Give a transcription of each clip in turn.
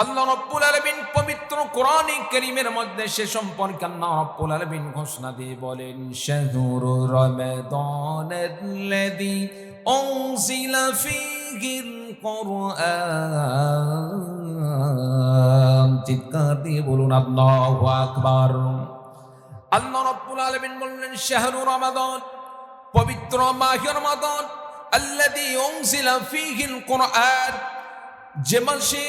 আল্লাহ রব্বুল আলামিন পবিত্র কোরআনে কারীমের মধ্যে সে সম্পর্কে আল্লাহ রব্বুল আলামিন ঘোষণা দিয়ে বলেন শাহরু রমাদানাল্লাযী উনজিলা ফীহিল কোরআন। চিৎকার দিয়ে বলুন, আল্লাহু আকবার। আল্লাহ রব্বুল আলামিন বললেন শাহরু রমাদান, পবিত্র মাহ রমাদান আল্লাযী উনজিলা ফীহিল কোরআন। যে মাসে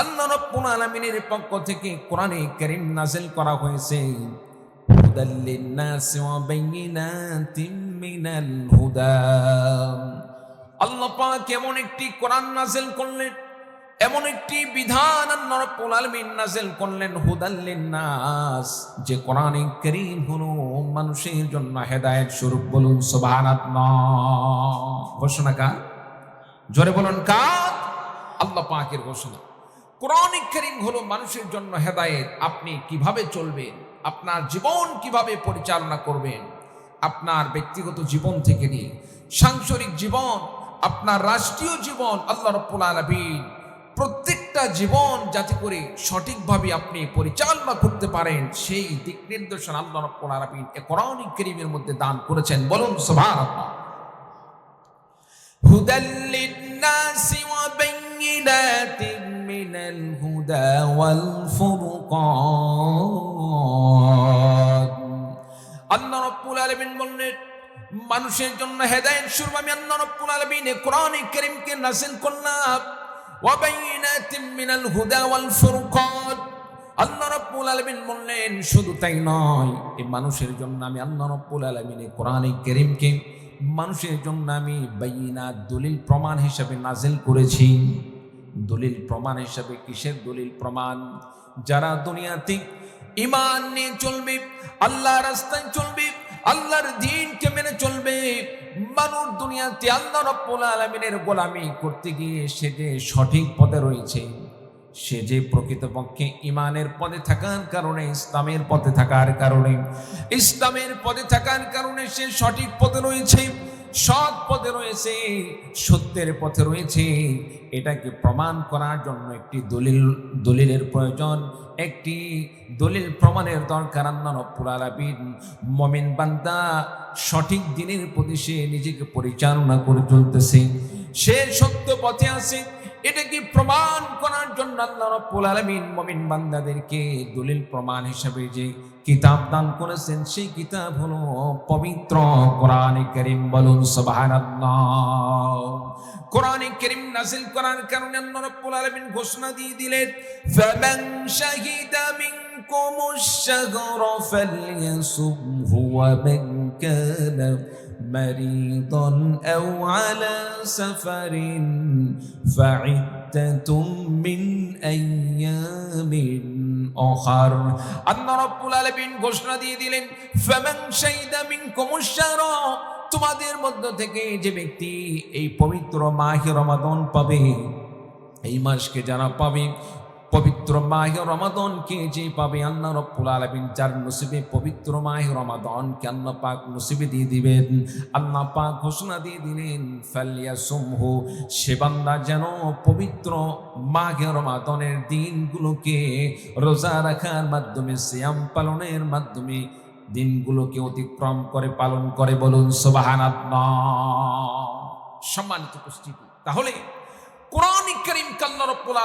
আল্লাহ রব্বুল আলামিনের পক্ষ থেকে কোরআনে কারীম নাযিল করা হয়েছে। হুদাল লিন-নাস ওয়া মিনাল হুদা। আল্লাহ পাক এমন একটি কোরআন নাযিল করলেন, এমন একটি বিধান আল্লাহ রব্বুল আলামিন নাযিল করলেন, হুদাল লিন-নাস। যে কোরআনে কারীম হলো মানুষের জন্য হেদায়েত স্বরূপ বলুন সুবহানাল্লাহ। ঘোষণা কার? জোরে বলুন কার? আল্লাহ পাকের ঘোষণা। কোরআন করিম হলো মানুষের জন্য হেদায়েত। আপনি কীভাবে চলবেন? আপনার জীবন কীভাবে পরিচালনা করবেন? আপনার ব্যক্তিগত জীবন থেকে নিয়ে সাংসারিক জীবন, আপনার রাষ্ট্রীয় জীবন, আল্লাহ রব্বুল আলমিন প্রত্যেকটা জীবন যাতে করে সঠিকভাবে আপনি পরিচালনা করতে পারেন, সেই দিক নির্দেশন আল্লাহ রব্বুল আলমিন এ কোরআনিক করিমের মধ্যে দান করেছেন। বলুন সভার হুদাল্লিন নাসি ওয়া من الهدى والفرقان আল্লাহ রব্বুল আলামিন বললেন মানুষের জন্য হেদায়েত স্বরূপ আমি আল্লাহ রব্বুল আলামিন এই কোরআনে কারীমকে নাযিল করলাম ওয়া বাইনাতিম মিনাল হুদা ওয়াল ফুরকান আল্লাহ রব্বুল আলামিন বললেন শুধু তাই নয় এই মানুষের জন্য আমি আল্লাহ রব্বুল আলামিন এই কোরআনে কারীমকে মানুষের জন্য আমি বাইনা দলিল প্রমাণ হিসাবে নাজিল করেছি দলিল প্রমাণ হিসাবে কিসের দলিল প্রমাণ? যারা দুনিয়াতে ইমান নিয়ে চলবে আল্লাহ রাস্তায় চলবে, আল্লাহর দিনকে মেনে চলবে, মানুষ দুনিয়াতে আল্লাহ রব্বুল আলমিনের গোলামি করতে গিয়ে সে যে সঠিক পথে রয়েছে, সে যে প্রকৃতপক্ষে ইমানের পদে থাকার কারণে, ইসলামের পথে থাকার কারণে, ইসলামের পদে থাকার কারণে সে সঠিক পথে রয়েছে সৎ পথে রয়েছে, সত্যের পথে রয়েছে। এটাকে প্রমাণ করার জন্য একটি দলিল, দলিলের প্রয়োজন। একটি দলিল প্রমাণের দরকার আল্লাহ রব্বুল আলামিন। মমিন বান্দা সঠিক দিনের প্রতি সে নিজেকে পরিচালনা করে চলতেছে। সে সত্য পথে আছে এটাকে প্রমাণ করার জন্য আল্লাহ রব্বুল আলামিন মুমিন বান্দাদেরকে দলিল প্রমাণ হিসেবে যে কিতাব দান করেছেন, সেই কিতাব হলো পবিত্র কোরআনে কারীম। বলুন সুবহানাল্লাহ। কোরআনে কারীম নাযিল করার কারণে আল্লাহ রব্বুল আলামিন ঘোষণা দিয়ে দিলেন, ফামান শাহিদা মিনকুমুশ শাহরা ফালইয়াসুমহু ওয়া মান কানা مريضا أو على سفر فعدة من أيام أخر أن رب العالمين ঘোষণা দিয়ে দিলেন فمن شهد منكم الشهر তোমাদের মধ্য থেকে যে ব্যক্তি এই পবিত্র মাহে রমাদন পাবে এই মাসকে যারা পাবে পবিত্র মাহে রমাদনকে যে পাবে আল্লাহ রব্বুল আলামিন, যার নসিবে পবিত্র মাহে রমাদনকে আল্লাহ পাক নসিবে দিয়ে দিবেন। আল্লাহ পাক ঘোষণা দিয়ে দিলেন, ফালিয়াসুমহু সে বান্দা যেন পবিত্র মাহে রমাদনের দিনগুলোকে রোজা রাখার মাধ্যমে, সিয়াম পালনের মাধ্যমে দিনগুলোকে অতিক্রম করে, পালন করে বলুন সুবহানাল্লাহ। সম্মানিত উপস্থিতি। তাহলে কোরআন করিম কাল্লা রব্বুল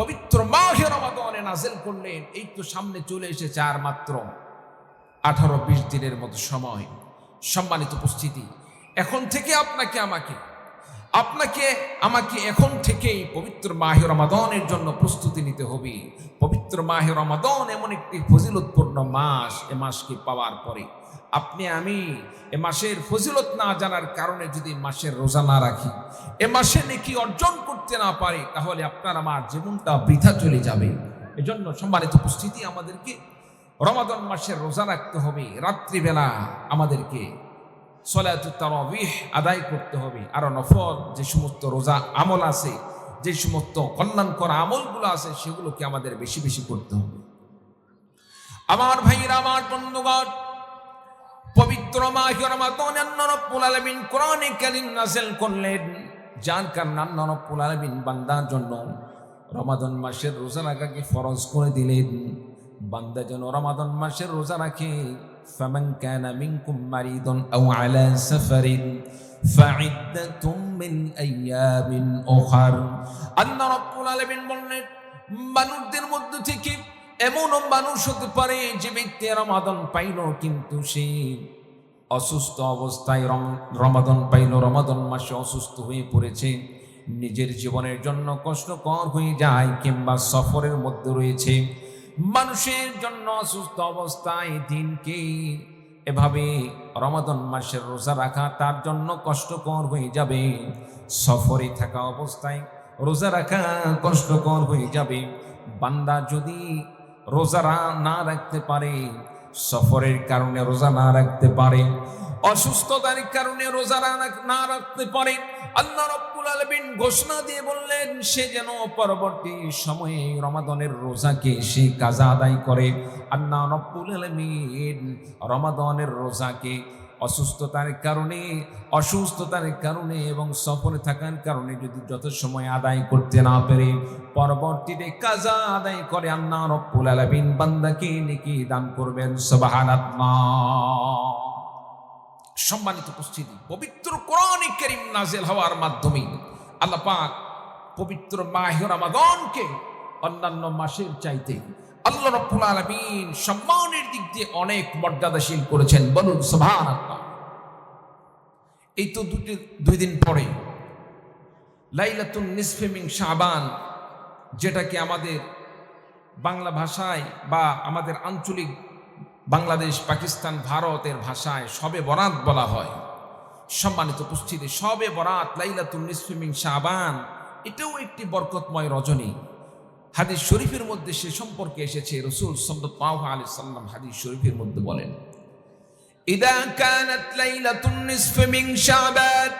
পবিত্র মাহে রমাদানে নাজিল করলেন। এই তো সামনে চলে এসেছে আর মাত্র আঠারো বিশ দিনের মতো সময়। সম্মানিত উপস্থিতি, এখন থেকে আপনাকে আমাকে আপনাকে, আমাকে এখন থেকেই পবিত্র মাহে রমাদনের জন্য প্রস্তুতি নিতে হবে। পবিত্র মাহে রমাদন এমন একটি ফজিলতপূর্ণ মাস, এ মাসকে পাওয়ার পরে। আপনি, আমি এ মাসের ফজিলত না জানার কারণে যদি মাসের রোজা না রাখি, এ মাসে নেকি অর্জন করতে না পারে, তাহলে আপনার আমার জীবনটা বৃথা চলে যাবে। এজন্য সম্মানিত উপস্থিতি, আমাদেরকে রমাদন মাসের রোজা রাখতে হবে, রাত্রিবেলা আমাদেরকে সলাত তারাবিহ আদায় করতে হবে, আর নফল যে সমস্ত রোজা আমল আছে, যে সমস্ত কল্যাণকর আমলগুলো আছে, সেগুলোকে আমাদের বেশি বেশি করতে হবে। আমার ভাইয়েরা, আমার বন্ধুগণ পবিত্র মাহে রমাদান আল্লাহ রাব্বুল আলামিন কোরআনে কারীম নাযিল করলেন যার কারণে আল্লাহ রাব্বুল আলামিন বান্দার জন্য রমাদন মাসের রোজা রাখাকে ফরজ করে দিলেন বান্দা যেন রমাদন মাসের রোজা রাখে فمن كان منكم مريضا أو على سفر فعدة من أيام أخر আল্লাহ রাব্বুল আলামিন বললেন মানুষদের মধ্যে থেকে এমনও মানুষ হতে পারে যে ব্যক্তি রমাদন পাইল কিন্তু সে অসুস্থ অবস্থায় রম- রমাদন পাইল, রমাদন মাসে অসুস্থ হয়ে পড়েছে। নিজের জীবনের জন্য কষ্টকর হয়ে যায় কিংবা সফরের মধ্যে রয়েছে। মানুষের জন্য অসুস্থ অবস্থায় দিনকে এভাবে রমাদন মাসের রোজা রাখা তার জন্য কষ্টকর হয়ে যাবে। সফরে থাকা অবস্থায় রোজা রাখা কষ্টকর হয়ে যাবে। বান্দা যদি রোজা না রাখতে পারে সফরের কারণে রোজা না রাখতে পারে, অসুস্থতার কারণে রোজা না- রাখতে পারে। আল্লাহ রব্বুল আলামিন ঘোষণা দিয়ে বললেন, সে যেন পরবর্তী সময়ে রমাদনের রোজাকে সে কাজা আদায় করে। আল্লাহ রব্বুল আলামিন রমাদনের রোজাকে অসুস্থতার কারণে অসুস্থতার কারণে এবং সফরে থাকার কারণে যদি যত সময় আদায় করতে না পেরে, পরবর্তীতে কাজা আদায় করে আল্লাহ রব্বুল আলামিন বান্দাকে নেকি দান করবেন, সুবহানাল্লাহ। সম্মানিত উপস্থিতি, পবিত্র কোরআনে করিম নাজেল হওয়ার মাধ্যমে আল্লাহ পাক পবিত্র মাহে অন্যান্য মাসের চাইতে আল্লাহ রব্বুল আলামিন সম্মানের দিক দিয়ে অনেক মর্যাদাশীল করেছেন, বলুন সুবহানাল্লাহ। এই তো দুটি, দুই দিন পরে, লাইলাতুন নিসফে মিন শাবান, যেটাকে আমাদের বাংলা ভাষায় বা আমাদের আঞ্চলিক বাংলাদেশ, পাকিস্তান, ভারতের ভাষায় সবে বরাত বলা হয়। সম্মানিত উপস্থিতি, সবে বরাত লাইলাতুন নিসফে মিন শাবান, এটাও একটি বরকতময় রজনী। হাদিস শরীফের মধ্যে সে সম্পর্কে এসেছে রসুল সাল্লাল্লাহু আলাইহি সাল্লাম হাদিস শরীফের মধ্যে বলেন إذا كانت ليلة النصف من شعبان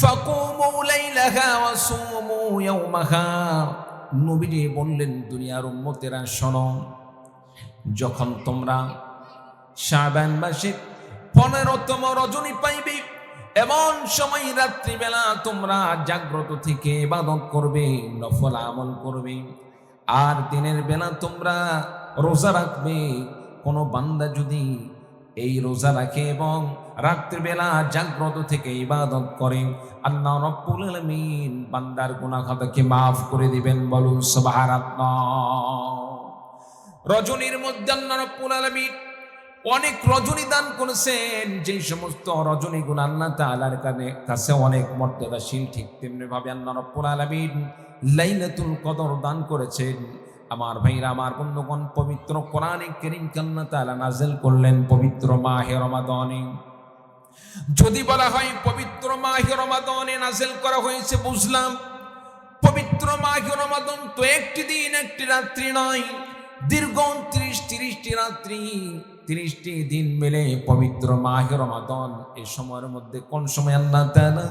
فقوموا ليلها وصوموا يومها নবীজি বললেন দুনিয়ার উম্মতেরা শোনো যখন তোমরা শাবান মাসে পনেরোতম রজনী পাইবে এমন সময় রাত্রিবেলা তোমরা জাগ্রত থেকে ইবাদত করবে, নফল আমল করবে। আর দিনের বেলা তোমরা রোজা রাখবে। কোনো বান্দা যদি এই রোজা রাখে এবং রাত্রিবেলা জাগ্রত থেকে ইবাদত করে, আল্লাহ রব্বুল আলামিন বান্দার গুনাহ খাতাকে মাফ করে দিবেন, বলুন সুবহানাল্লাহ। রজনীর মধ্যে আল্লাহ রব্বুল আলামিন অনেক রজনী দান করেছেন যে সমস্ত রজনীগুলো আল্লাহ তাআলার কানে- কাছে অনেক মর্যাদাশীল, ঠিক তেমনি ভাবে আল্লাহ রব্বুল আলামিন লাইলাতুল কদর দান করেছেন। আমার ভাইরা, আমার বন্ধুগণ, পবিত্র কোরআনে কারীমকে আল্লাহ তাআলা নাযিল করলেন পবিত্র মাহে রমাদানে। যদি বলা হয় পবিত্র মাহে রমাদানে নাযিল করা হয়েছে, বুঝলাম। পবিত্র মাঘ রমাদন তো একটি দিন, একটি রাত্রি নয়। দীর্ঘ ত্রিশ তিরিশটি রাত্রি। তিরিশটি দিন মিলে পবিত্র মাঘ রমাদন। এই সময়ের মধ্যে কোন সময় আল্লাহ তাআলা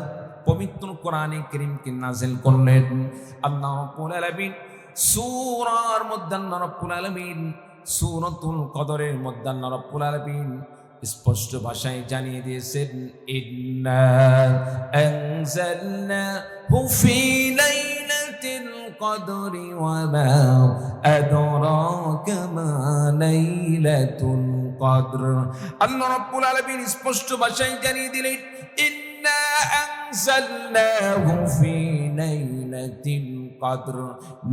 পবিত্র কোরআনে করিমকে নাজিল করলেন? আল্লাহ রাব্বুল আলামিন সূরার মধ্যে আল্লাহ রাব্বুল কদরের মধ্যে আল্লাহ রাব্বুল স্পষ্ট ভাষায় জানিয়ে দিয়েছেন কদরি ওয়া আদরাকা মা লাইলাতুল কদর আল্লাহ রাব্বুল আলামিন স্পষ্ট ভাষায় জানিয়ে দিলেন, ইন্না আনজালনাহু ফি লাইলাতিল কদর।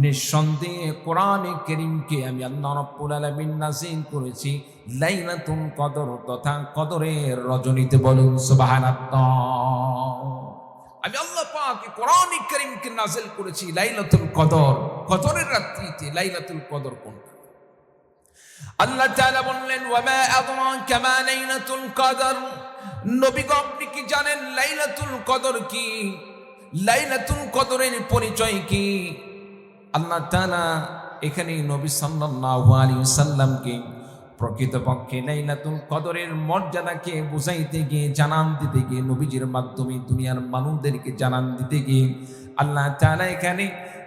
নিঃসন্দেহে কোরআনে করিমকে আমি আল্লাহ রাব্বুল আলামিন নাযিল করেছি, লাইলাতুল কদর তথা কদরের রজনীতে বলুন, সুবহানাল্লাহ। আমি আল্লাহ পাক কোরআনে করিমকে নাযিল করেছি লাইলাতুল কদর। কদরের রাত্রিতে লাইলাতুল কদর কোনটা? আল্লাহ তাআলা বললেন, ওয়ামা আদরাকা মা লাইলাতুল কদর। নবী গো, আপনি কি জানেন লাইলাতুল কদর কি? লাইলাতুল কদরের পরিচয় কি? আল্লাহ তাআলা এখানে নবী সাল্লাল্লাহু আলাইহি সাল্লামকে প্রকৃতপক্ষে লাইলাতুল কদরের মর্যাদাকে বুঝাইতে গিয়ে, জানান দিতে গিয়ে, নবীজির মাধ্যমে দুনিয়ার মানুষদেরকে জানান দিতে গিয়ে, আল্লাহ তাআলা এখানে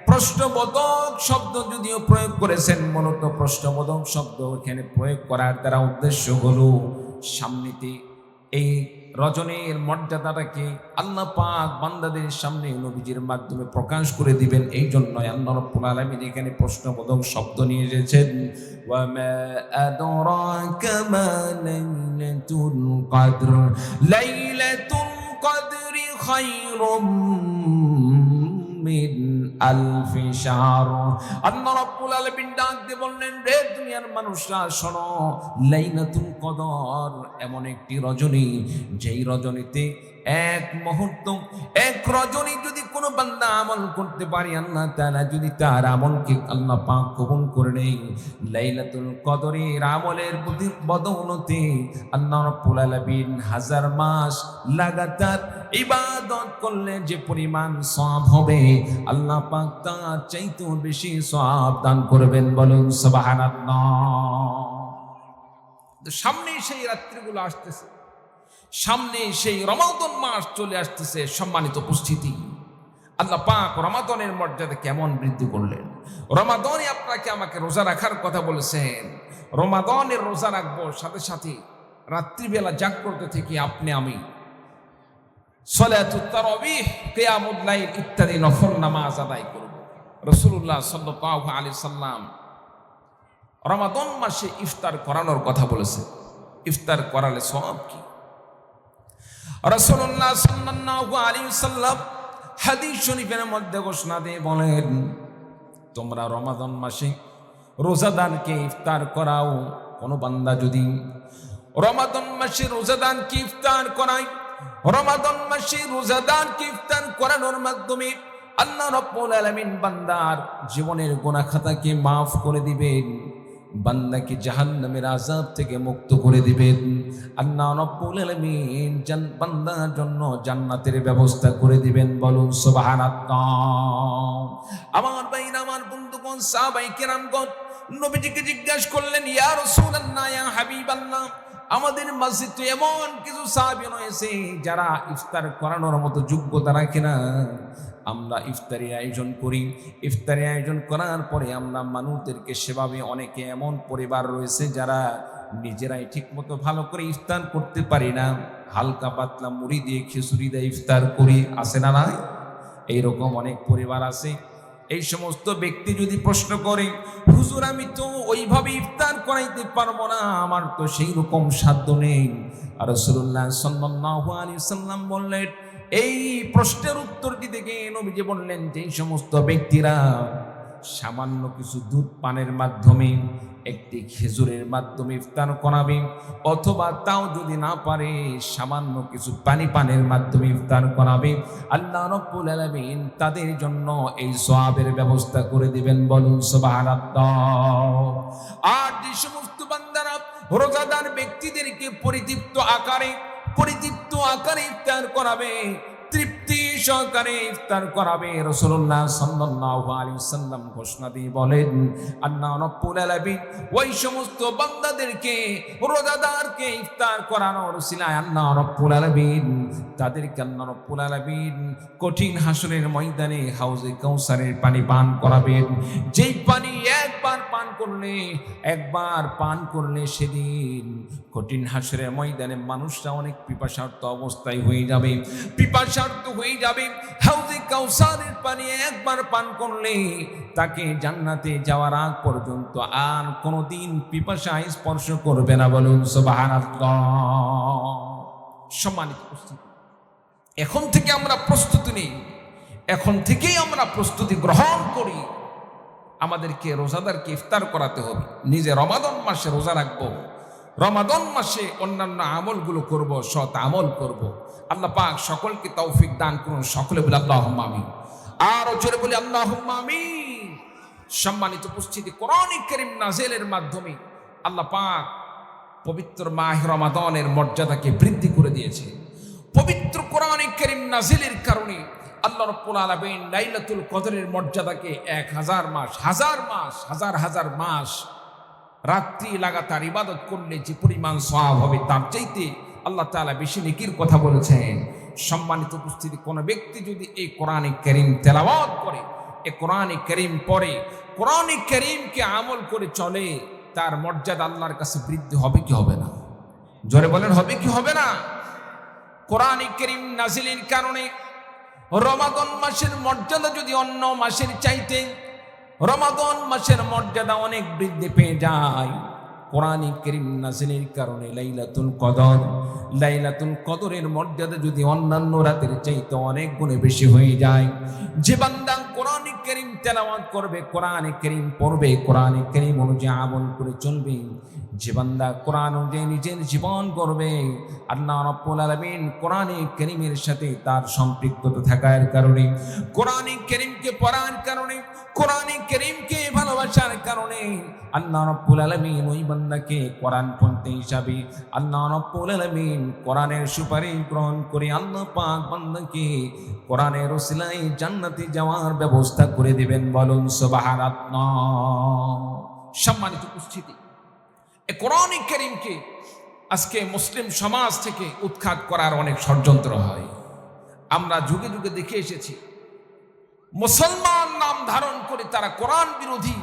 প্রশ্নবোধক শব্দ যদিও প্রয়োগ করেছেন, মূলত প্রশ্নবোধক শব্দ এখানে প্রয়োগ করার দ্বারা উদ্দেশ্য হলো সামনেতে এই রজনীর মর্যাদাটাকে আল্লাহ পাক বান্দাদের সামনে নবীজির মাধ্যমে প্রকাশ করে দিবেন। এই জন্য আল্লাহ রব্বুল আলামিন এখানে প্রশ্নবোধক শব্দ নিয়ে এসেছেন। লাইলাতুল কদরি। খায়রুম মিন আলফি শাহর। রাব্বুল ডাক দিয়ে বললেন, রে দুনিয়ার মানুষরা, শোনো কদর এমন একটি রজনী, যেই রজনীতে এক মুহূর্ত, এক রজনী যদি কোনো বান্দা আমল করতে পারে, আল্লাহ তাআলা যদি তার আমলকে আল্লাহ পাক কবুল করে নেই লাইলাতুল কদরের আমলের প্রতি বদৌলতে আল্লাহ হাজার মাস লাগাতার ইবাদত করলে যে পরিমাণ সওয়াব হবে, আল্লাহ পাক তার চাইতেও বেশি সওয়াব দান করবেন বলুন সুবহানাল্লাহ। সামনে সেই রাত্রিগুলো আসতেছে। সামনে সেই রমাদন মাস চলে আসতেছে সম্মানিত উপস্থিতি। আল্লাহ পাক রমাদনের মর্যাদা কেমন বৃদ্ধি করলেন। রমাদনে আপনাকে আমাকে রোজা রাখার কথা বলেছেন। রমাদনের রোজা রাখব সাথে সাথে রাত্রিবেলা জাগ্রত থেকে আপনি আমি সলাতুত তারাবিহ, কিয়ামুল লাইল ইত্যাদি নফল নামাজ আদায় করব। রাসূলুল্লাহ সাল্লাল্লাহু আলাইহি সাল্লাম রমাদন মাসে ইফতার করানোর কথা বলেছে। ইফতার করালে সব কি? আলাইহি সাল্লাম হাদিস বলেন, তোমরা রমাদান মাসে রোজাদানকে ইফতার করাও। কোনো বান্দা যদি রমাদান মাসে রোজাদানকে ইফতার করায় রমাদান মাসে রোজাদানকে ইফতার করানোর মাধ্যমে আল্লাহ রব্বুল আলামিন বান্দার জীবনের গুনাহ খাতাকে মাফ করে দিবেন। বান্দাকে জাহান্নামের আযাব থেকে মুক্ত করে দিবেন। আল্লাহ রব্বুল আলামিন জান, বান্দার জন্য জান্নাতের ব্যবস্থা করে দিবেন। বলুন, সুবহানাল্লাহ। আমার ভাইরা, আমার বন্ধুগণ সাহাবাই কেরামগণ, নবীজিকে জিজ্ঞাসা করলেন, ইয়া রাসূলুল্লাহ, ইয়া হাবিবাল্লাহ আমাদের মসজিদ তো এমন কিছু সাহাবী রয়েছে যারা ইফতার করানোর মতো যোগ্যতা রাখে না। আমরা ইফতারি আয়োজন করি। ইফতারি আয়োজন করার পরে আমরা মানুষদেরকে সেভাবে অনেকে এমন পরিবার রয়েছে যারা নিজেরাই ঠিকমতো ভালো করে ইফতার করতে পারি না। হালকা পাতলা মুড়ি দিয়ে খিচুড়ি দিয়ে ইফতার করি আসে না না এইরকম অনেক পরিবার আছে। এই সমস্ত ব্যক্তি যদি প্রশ্ন করে, হুজুর, আমি তো ওইভাবে ইফতার করাইতে পারব না, আমার তো সেই রকম সাধ্য নেই। আর রসুল্লাহ সাল্লাহ আলী সাল্লাম বললেন, এই প্রশ্নের উত্তরটি দেখে নবীজি বললেন যে সমস্ত ব্যক্তিরা সামান্য কিছু দুধ পানের মাধ্যমে, একটি খেজুরের মাধ্যমে ইফতার করাবে, অথবা তাও যদি না পারে, সামান্য কিছু পানি পানের মাধ্যমে ইফতার করাবে। আল্লাহ রব্বুল আলামিন তাদের জন্য এই সওয়াবের ব্যবস্থা করে দিবেন বলুন সুবহানাল্লাহ। আর যে সমস্ত বান্দারা রোজাদার ব্যক্তিদেরকে পরিতৃপ্ত আকারে পরিতৃপ্ত আকারে ইফতার করাবে তৃপ্তি সহকারে ইফতার করাবে রসুল্লাহ সাল্লাল্লাহু আলাইহি সাল্লাম ঘোষণা দিয়ে বলেন আল্লাহ রব্বুল ওই সমস্ত বান্দাদেরকে, রোজাদারকে ইফতার করানোর উসিলায় আন্না রব্বুল আলামিন, তাদেরকে আল্লাহ রব্বুল আলামিন কঠিন হাসরের ময়দানে হাউজে কাউসারের পানি পান করাবেন। যেই পানি পান করলে, একবার পান করলে সেদিন কঠিন হাসরের ময়দানে মানুষরা অনেক পিপাসার্থ অবস্থায় হয়ে যাবে। পিপাসার্থ হয়ে যাবে। হাউজে কাউসারের পানি একবার পান করলে তাকে জান্নাতে যাওয়ার আগ পর্যন্ত আর কোনোদিন পিপাসায় স্পর্শ করবে না বলুন সুবহানাল্লাহ। সম্মানিত উপস্থিতি, এখন থেকে আমরা প্রস্তুতি নেই। এখন থেকেই আমরা প্রস্তুতি গ্রহণ করি। আমাদেরকে রোজাদারকে ইফতার করাতে হবে। নিজে রমাদন মাসে রোজা রাখব। রমাদন মাসে অন্যান্য আমলগুলো করব, সৎ আমল করব। আল্লাহ পাক সকলকে তৌফিক দান করুন, সকলে বলে আল্লাহ আমি আর জোরে বলি আল্লাহ আমি সম্মানিত উপস্থিতি, কোরআন করিম নাজেলের মাধ্যমে আল্লাহ পাক পবিত্র মাহ রমাদনের মর্যাদাকে বৃদ্ধি করে দিয়েছে। পবিত্র কোরআন করিম নাজিলের কারণে আল্লাহ রব্বুল আলামিন লাইলাতুল কদরের মর্যাদাকে এক হাজার মাস হাজার মাস, হাজার হাজার মাস রাত্রি লাগাতার ইবাদত করলে যে পরিমাণ সওয়াব হবে তার চাইতে আল্লাহ তাআলা বেশি নেকির কথা বলেছেন। সম্মানিত উপস্থিতি, কোনো ব্যক্তি যদি এই কোরআনে করিম তেলাওয়াত করে, এ কোরআনে করিম পড়ে, কোরআনে করিমকে আমল করে চলে, তার মর্যাদা আল্লাহর কাছে বৃদ্ধি হবে কি হবে না? জোরে বলেন, হবে কি হবে না? কোরআন করিম নাজিলের কারণে রমাদন মাসের মর্যাদা যদি অন্য মাসের চাইতে রমাদন মাসের মর্যাদা অনেক বৃদ্ধি পেয়ে যায়। কোরআন করিম নাজিলের কারণে লাইলাতুল কদর, লাইলাতুল কদরের মর্যাদা যদি অন্যান্য রাতের চাইতে অনেক গুণে বেশি হয়ে যায়। যে কোরআন করিম তেলাওয়াত করবে, কোরআন করিম পড়বে, কোরআন করিম অনুযায়ী আমল করে চলবে। যে বান্দা কোরআন অনুযায়ী নিজের জীবন করবে আল্লাহ রব্বুল আলমিন কোরআন করিমের সাথে তার সম্পৃক্ততা থাকার কারণে, কোরআন করিমকে পড়ার কারণে, কোরআন করিমকে ভালোবাসার কারণে আল্লাহ রব্বুল আলামিন ওই বান্দাকে কোরআন পড়তে হিসাবে আল্লাহ রব্বুল আলামিন কোরআনের সুপারিশ গ্রহণ করে আল্লাহ পাক বান্দাকে কোরআনের ওসিলায় জান্নাতে যাওয়ার ব্যবস্থা করে দিবেন। বলুন সুবহানাল্লাহ। সম্মানিত উপস্থিতি, এ কোরআন করিমকে আজকে মুসলিম সমাজ থেকে উৎখাত করার অনেক ষড়যন্ত্র হয়। আমরা যুগে যুগে দেখে এসেছি, মুসলমান নাম ধারণ করে তারা কোরআন বিরোধী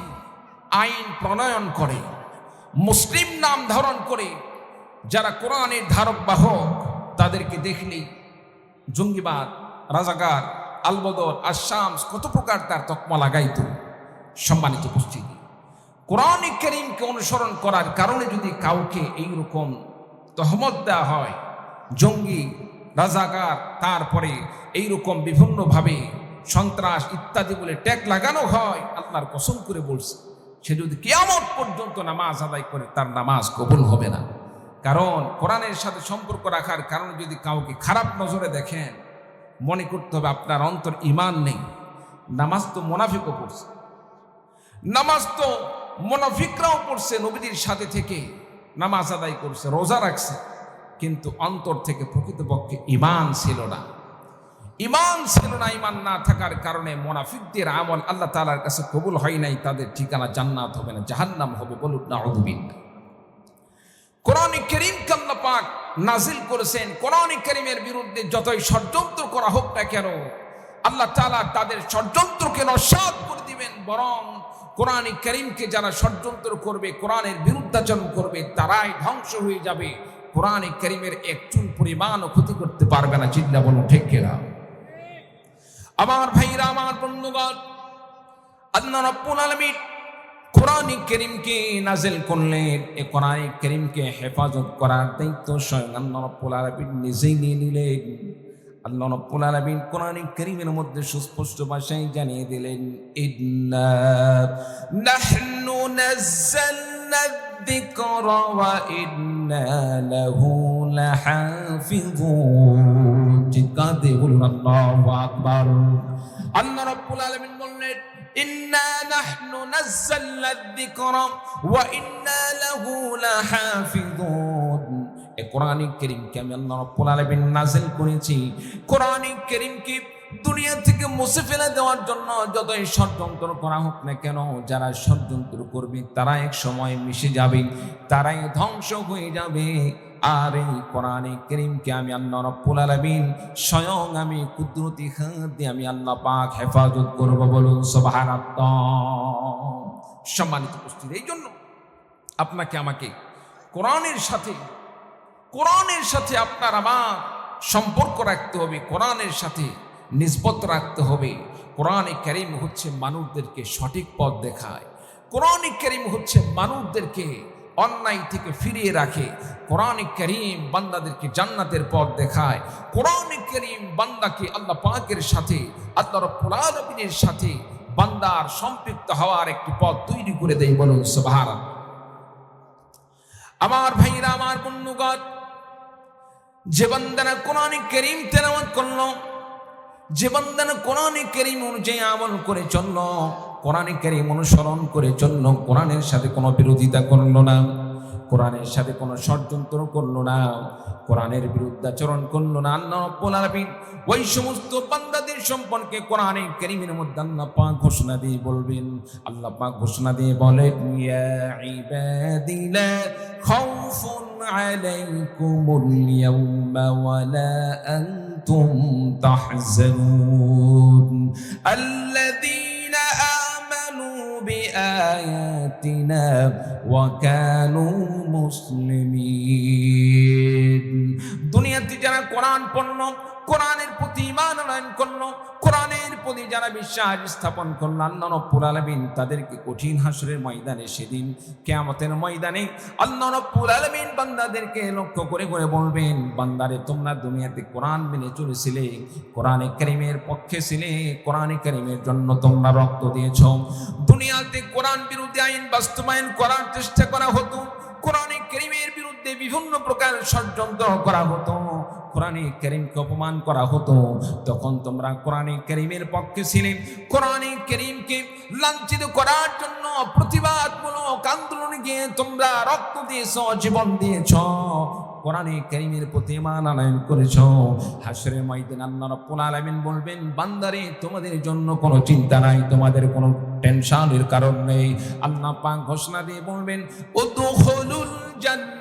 আইন প্রণয়ন করে, মুসলিম নাম ধারণ করে, যারা কোরআনের ধারক বাহক তাদেরকে দেখলেই জঙ্গিবাদ, রাজাকার, আলবদর আসামস কত প্রকার তার তকমা লাগাইত, সম্মানিত উপস্থিতি। কোরআন করিমকে অনুসরণ করার কারণে যদি কাউকে এইরকম তহমত দেওয়া হয়, জঙ্গি, রাজাকার, তারপরে এইরকম বিভিন্নভাবে সন্ত্রাস ইত্যাদি বলে ট্যাগ লাগানো হয়, আল্লাহর কসম করে বলছে। সে যদি কেয়ামত পর্যন্ত নামাজ আদায় করে, তার নামাজ কবুল হবে না। কারণ কোরআনের সাথে সম্পর্ক রাখার কারণে যদি কাউকে খারাপ নজরে দেখেন, মনে করতে হবে আপনার অন্তর ইমান নেই। নামাজ তো মোনাফিকও পড়ছে। নামাজ তো মোনাফিকরাও পড়ছে নবীদের সাথে থেকে নামাজ আদায় করছে, রোজা রাখছে। কিন্তু অন্তর থেকে প্রকৃতপক্ষে ইমান ছিল না। ইমান ছিল না ইমান না থাকার কারণে মোনাফিকদের আমল আল্লাহ তালার কাছে কবুল হয় নাই, তাদের ঠিকানা জান্নাত হবে না, জাহান্নাম হবে বলুন না অদুবিল্লা কোরআন করিম কাল্লা নাজিল করেছেন, কোরআন করিমের বিরুদ্ধে যতই ষড়যন্ত্র করা হোক না কেন, আল্লাহ তালা তাদের ষড়যন্ত্রকে নস্বাত করে দিবেন, বরং কোরআন করিমকে যারা ষড়যন্ত্র করবে, কোরআনের বিরুদ্ধাচরণ করবে, তারাই ধ্বংস হয়ে যাবে। কোরআন করিমের এক চুল পরিমাণও ক্ষতি করতে পারবে না চিন্তা বলুন, ঠিক কিনা? আমার ভাইরা, আমার বন্ধুগণ, আল্লাহ রব্বুল আলামিন কোরআনী করিমকে নাজেল করলেন। এ কোরআন করিমকে হেফাজত করার দায়িত্ব স্বয়ং আল্লাহ রব্বুল আলামিন নিজেই নিয়ে নিলেন। আল্লাহ মধ্যে সুস্পষ্ট ভাষায় জানিয়ে দিলেন, ইন্না নাহনু দিয়ে বলুন, আল্লাহু আকবার। আল্লাহ রাব্বুল আলামিন বললেন, ইন্না নাহনু ওয়া ইন্না লাহু লাহাফিযুন। এ আমি আল্লাহ রাব্বুল আলামিন নাযিল করেছি। দুনিয়া থেকে মুছে ফেলে দেওয়ার জন্য যতই ষড়যন্ত্র করা হোক না কেন, যারা ষড়যন্ত্র করবে তারা এক সময় মিশে যাবে, তারাই ধ্বংস হয়ে যাবে। আর এই কোরআনে করিমকে আমি আল্লাহ রব্বুল আলামিন স্বয়ং আমি কুদরতি হাত আমি আল্লাহ পাক হেফাজত করব বলুন সুবহানাল্লাহ। সম্মানিত উপস্থিতি, এই জন্য আপনাকে আমাকে কোরআনের সাথে কোরআনের সাথে আপনার আমার সম্পর্ক রাখতে হবে, কোরআনের সাথে নিসবত রাখতে হবে। কোরআনে করিম হচ্ছে মানুষদেরকে সঠিক পথ দেখায়। কোরআনে করিম হচ্ছে মানুষদেরকে অন্যায় থেকে ফিরিয়ে রাখে। কোরআনে করিম বান্দাদেরকে জান্নাতের পথ দেখায়। কোরআনে করিম বান্দাকে আল্লাহ পাকের সাথে, আল্লাহ রব্বুল সাথে বান্দার সম্পৃক্ত হওয়ার একটি পথ তৈরি করে দেয় বলুন সুবহানাল্লাহ। আমার ভাইরা, আমার বন্ধুগণ, যে বান্দারা কোরআনে করিম তেলাওয়াত করল, যে বান্দারা কোরআনে করিম অনুযায়ী আমল করে চলল কোরআনে করিম অনুসরণ করে চলল কোরআনের সাথে কোনো বিরোধিতা করল না, কোরআনের সাথে কোনো ষড়যন্ত্র করল না, কোরআনের বিরুদ্ধাচরণ করল না। আল্লাহ রব্বুল আলামিন ওই সমস্ত বান্দাদের সম্পর্কে কোরআনে কারীমের মধ্যে আল্লাহ পাক ঘোষণা দিয়ে বলবেন। আল্লাহ পাক ঘোষণা দিয়ে বলেন, ইয়া ইবাদি লা খাউফুন আলাইকুমুল ইয়াওমা ওয়ালা আনতুম তাহজানুন। بآياتنا وكانوا مسلمين দুনিয়া দুনিয়াতে যারা কোরআন পণ্য কোরআনের প্রতি ইমান আনয়ন করলো কোরআনের প্রতি যারা বিশ্বাস স্থাপন করল আল্লাহ রব্বুল আলামিন। তাদেরকে কঠিন হাসরের ময়দানে সেদিন কেয়ামতের ময়দানে আল্লাহ রব্বুল আলামিন বান্দাদেরকে লক্ষ্য করে করে বলবেন, বান্দারে, তোমরা দুনিয়াতে কোরআন মেনে চলেছিলে, কোরআনে কারিমের পক্ষে ছিলে, কোরআনে কারিমের জন্য তোমরা রক্ত দিয়েছ। দুনিয়াতে কোরআন বিরোধী আইন বাস্তবায়ন করার চেষ্টা করা হতো, কোরআনে কারিমের বিরুদ্ধে বিভিন্ন প্রকার ষড়যন্ত্র করা হতো। কোরআনে করিমকে অপমান করা হতো। তখন তোমরা কোরআনে করিমের পক্ষে ছিলে। কোরআনে করিমকে লাঞ্ছিত করার জন্য প্রতিবাদমূলক আন্দোলনে গিয়ে তোমরা রক্ত দিয়েছ, জীবন দিয়েছ। কোরআনে করিমের প্রতি মান আনয়ন করেছ। হাসরের ময়দান আল্লাহ রাব্বুল আলামিন বলবেন, বান্দারে, তোমাদের জন্য কোনো চিন্তা নাই, তোমাদের কোনো টেনশনের কারণ নেই। আল্লাহ পাক ঘোষণা দিয়ে বলবেন, উদখুলুল জান্নাতা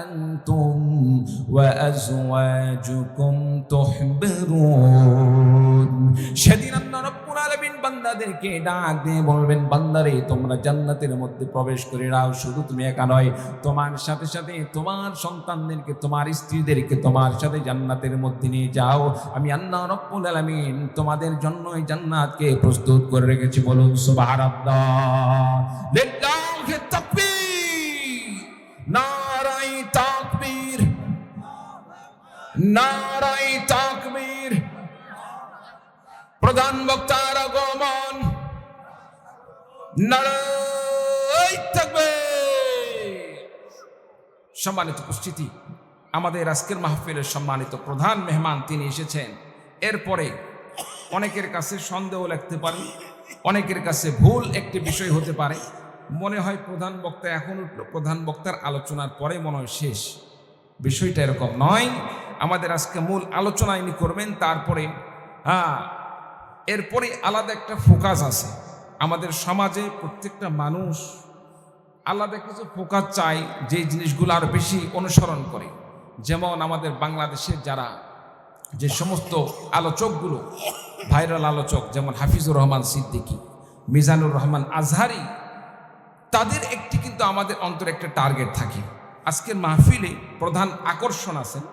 আনতুম ওয়া আজওয়াজুকুম তুহবিরুন সেদিন আল্লাহ আলামিন বান্দাদেরকে ডাক দিয়ে বলবেন, বান্দারে, তোমরা জান্নাতের মধ্যে প্রবেশ করে নাও। শুধু তুমি একা নয়, তোমার সাথে সাথে তোমার সন্তানদেরকে, তোমার স্ত্রীদেরকে তোমার সাথে জান্নাতের মধ্যে নিয়ে যাও। আমি আল্লাহ রব্বুল আলামিন তোমাদের জন্য এই জান্নাতকে প্রস্তুত করে রেখেছি। বলুন, সুবহানাল্লাহ। লিল্লাহি তাকবীর। নারাই তাকবীর নারাই তাকবীর। প্রধান বক্তার আগমন। নারাই তাকবীর। সম্মানিত উপস্থিতি, আমাদের আজকের মাহফিলের সম্মানিত প্রধান মেহমান তিনি এসেছেন। এরপরে অনেকের কাছে সন্দেহ লাগতে পারে, অনেকের কাছে ভুল একটি বিষয় হতে পারে। মনে হয় প্রধান বক্তা এখন প্রধান বক্তার আলোচনার পরে মনে হয় শেষ। বিষয়টা এরকম নয় আমাদের আজকে মূল আলোচনা ইনি করবেন, তারপরে হ্যাঁ এরপরে আলাদা একটা ফোকাস আছে। আমাদের সমাজে প্রত্যেকটা মানুষ আলাদা কিছু ফোকাস চাই যে জিনিসগুলো আরও বেশি অনুসরণ করে। যেমন আমাদের বাংলাদেশের যারা যে সমস্ত আলোচকগুলো, ভাইরাল আলোচক, যেমন হাফিজুর রহমান সিদ্দিকী, মিজানুর রহমান আজহারি, তাদের একটি কিন্তু আমাদের অন্তরে একটা টার্গেট থাকে। আজকের মাহফিলে প্রধান আকর্ষণ আছেন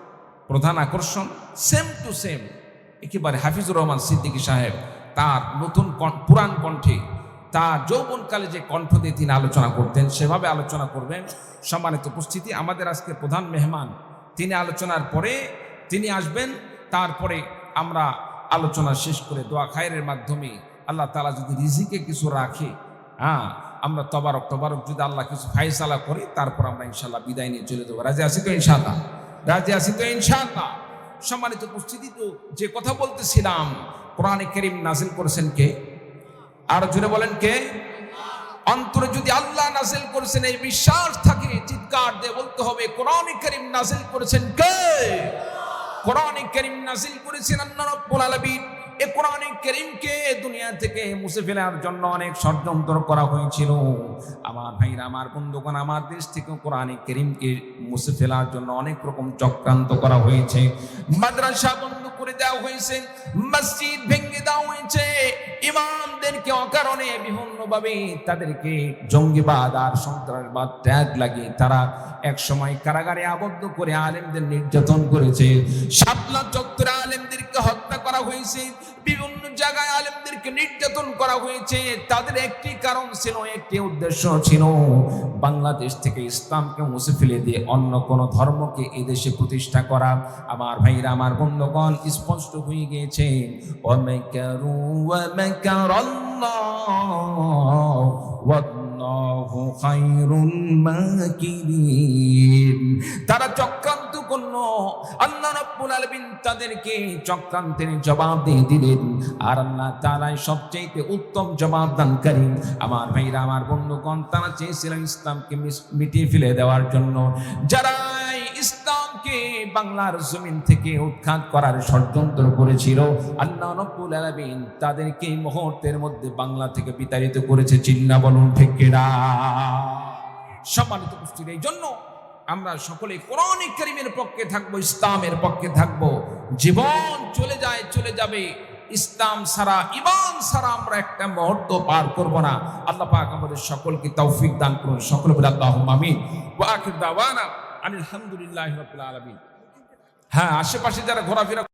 প্রধান আকর্ষণ সেম টু সেম একেবারে হাফিজুর রহমান সিদ্দিকী সাহেব তার নতুন পুরাণ কণ্ঠে, তার যৌবনকালে যে কণ্ঠ দিয়ে তিনি আলোচনা করতেন, সেভাবে আলোচনা করবেন। সম্মানিত উপস্থিতি, আমাদের আজকে প্রধান মেহমান, তিনি আলোচনার পরে তিনি আসবেন, তারপরে আমরা আলোচনা শেষ করে দোয়া খায়ের মাধ্যমে আল্লাহ তালা যদি রিজিকে কিছু রাখে হ্যাঁ আমরা তবারক তবারক যদি আল্লাহ কিছু ফাইসালা করি, তারপর আমরা ইনশাল্লাহ বিদায় নিয়ে চলে দেবো রাজি আছি তো ইনশাল্লাহ রাজি আছি তো ইনশাল্লাহ সম্মানিত উপস্থিতি তো যে কথা বলতেছিলাম, কোরআনে করিম নাজিল করেছেন কে? আর জুড়ে বলেন কে? অন্তরে যদি আল্লাহ নাজিল করেছেন, এই বিশ্বাস থাকে, চিৎকার দিয়ে বলতে হবে, কোরআনে করিম নাজিল করেছেন কে? কোরআনে করিম নাজিল করেছেন আল্লাহ রাব্বুল আলামিন। এ কোরআনে করিমকে দুনিয়া থেকে মুছে ফেলার জন্য অনেক ষড়যন্ত্র করা হয়েছিল। আমার ভাইরা, আমার বন্ধুগণ, আমার দেশ থেকে কোরআনে করিমকে মুছে ফেলার জন্য অনেক রকম চক্রান্ত করা হয়েছে। মাদ্রাসা বন্ধ করে দেওয়া হয়েছে, মসজিদ ভেঙে দেওয়া হয়েছে। ইমামদেরকে অকারণে বিভিন্নভাবে তাদেরকে জঙ্গিবাদ আর সন্ত্রাসবাদ ট্যাগ লাগিয়ে তারা এক সময় কারাগারে আবদ্ধ করে আলেমদের নির্যাতন করেছে। শাপলা চত্বরে আলেমদেরকে হত্যা করা হয়েছে। বিভিন্ন জায়গায় আলেমদেরকে নির্যাতন করা হয়েছে। তাদের একটি কারণ ছিল, একটি উদ্দেশ্য ছিল, বাংলাদেশ থেকে ইসলামকে মুছে ফেলে দিয়ে অন্য কোন ধর্মকে এই দেশে প্রতিষ্ঠা করা। আমার ভাইরা, আমার বন্ধুগণ, স্পষ্ট হয়ে গিয়েছে তারা চক্রান্ত করল আল্লাহ রাব্বুল আলামিন তাদেরকে চক্রান্তের জবাব দিয়ে দিলেন। আর আল্লাহ তাআলাই সবচেয়ে উত্তম জবাব দানকারী। আমার ভাইরা, আমার বন্ধুগণ, তারা চেয়েছিলেন ইসলামকে মিটিয়ে ফেলে দেওয়ার জন্য। যারা ইসলামকে বাংলার জমিন থেকে উৎখাত করার ষড়যন্ত্র করেছিল, আল্লাহ রব্বুল আলামিন তাদেরকে মুহূর্তের মধ্যে বাংলা থেকে বিতাড়িত করেছে। চিন্না বলুন, ঠিক সম্মানিত উপস্থিতি এই জন্য আমরা সকলে কোরআন করিমের পক্ষে থাকব, ইসলামের পক্ষে থাকব। জীবন চলে যায়, চলে যাবে। ইসলাম সারা ইমান সারা আমরা একটা মুহূর্ত পার করব না। আল্লাহ পাক আমাদের সকলকে তৌফিক দান করুন। সকল বলে আল্লাহ আমিন। ওয়া আখির দাওয়ানা আলহামদুলিল্লাহি হামদুলিল্লাহি রাব্বিল আলামিন। হ্যাঁ আশেপাশে যারা ঘোরাফেরা